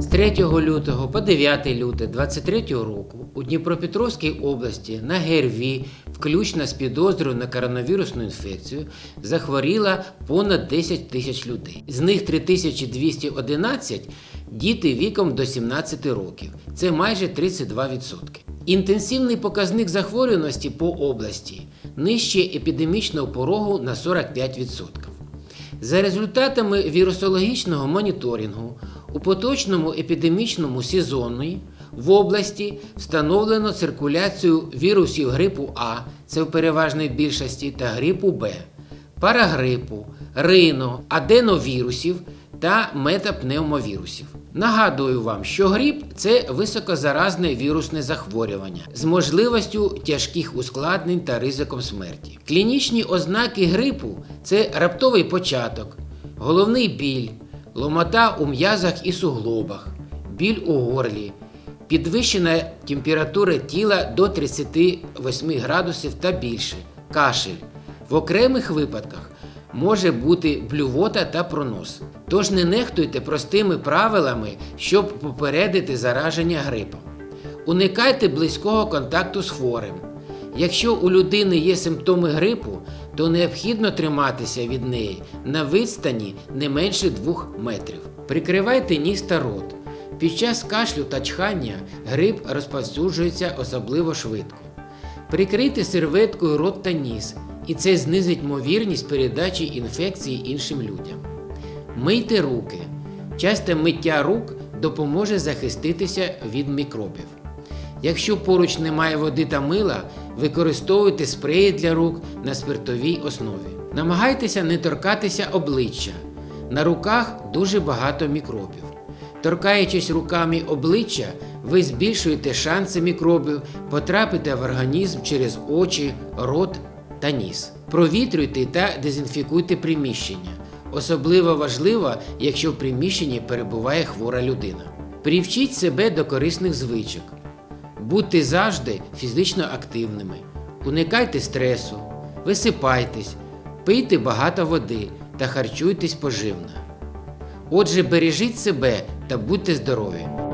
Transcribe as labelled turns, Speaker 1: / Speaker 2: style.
Speaker 1: З 3 лютого по 9 лютого 2023 року у Дніпропетровській області на ГРВІ, включно з підозрою на коронавірусну інфекцію, захворіло понад 10 тисяч людей. З них 3211 діти віком до 17 років. Це майже 32%. Інтенсивний показник захворюваності по області нижче епідемічного порогу на 45%. За результатами вірусологічного моніторингу у поточному епідемічному сезоні в області встановлено циркуляцію вірусів грипу А, це в переважній більшості, та грипу Б, парагрипу, рино, аденовірусів та метапневмовірусів. Нагадую вам, що грип це високозаразне вірусне захворювання з можливістю тяжких ускладнень та ризиком смерті. Клінічні ознаки грипу це раптовий початок, головний біль, ломота у м'язах і суглобах, біль у горлі, підвищена температура тіла до 38 градусів та більше, кашель. В окремих випадках може бути блювота та пронос. Тож не нехтуйте простими правилами, щоб попередити зараження грипом. Уникайте близького контакту з хворим. Якщо у людини є симптоми грипу, то необхідно триматися від неї на відстані не менше 2 метрів. Прикривайте ніс та рот. Під час кашлю та чхання грип розповсюджується особливо швидко. Прикрийте серветкою рот та ніс, і це знизить ймовірність передачі інфекції іншим людям. Мийте руки. Часте миття рук допоможе захиститися від мікробів. Якщо поруч немає води та мила, використовуйте спреї для рук на спиртовій основі. Намагайтеся не торкатися обличчя. На руках дуже багато мікробів. Торкаючись руками обличчя, ви збільшуєте шанси мікробів потрапити в організм через очі, рот та ніс. Провітрюйте та дезінфікуйте приміщення. Особливо важливо, якщо в приміщенні перебуває хвора людина. Привчіть себе до корисних звичок. Будьте завжди фізично активними, уникайте стресу, висипайтесь, пийте багато води та харчуйтесь поживно. Отже, бережіть себе та будьте здорові!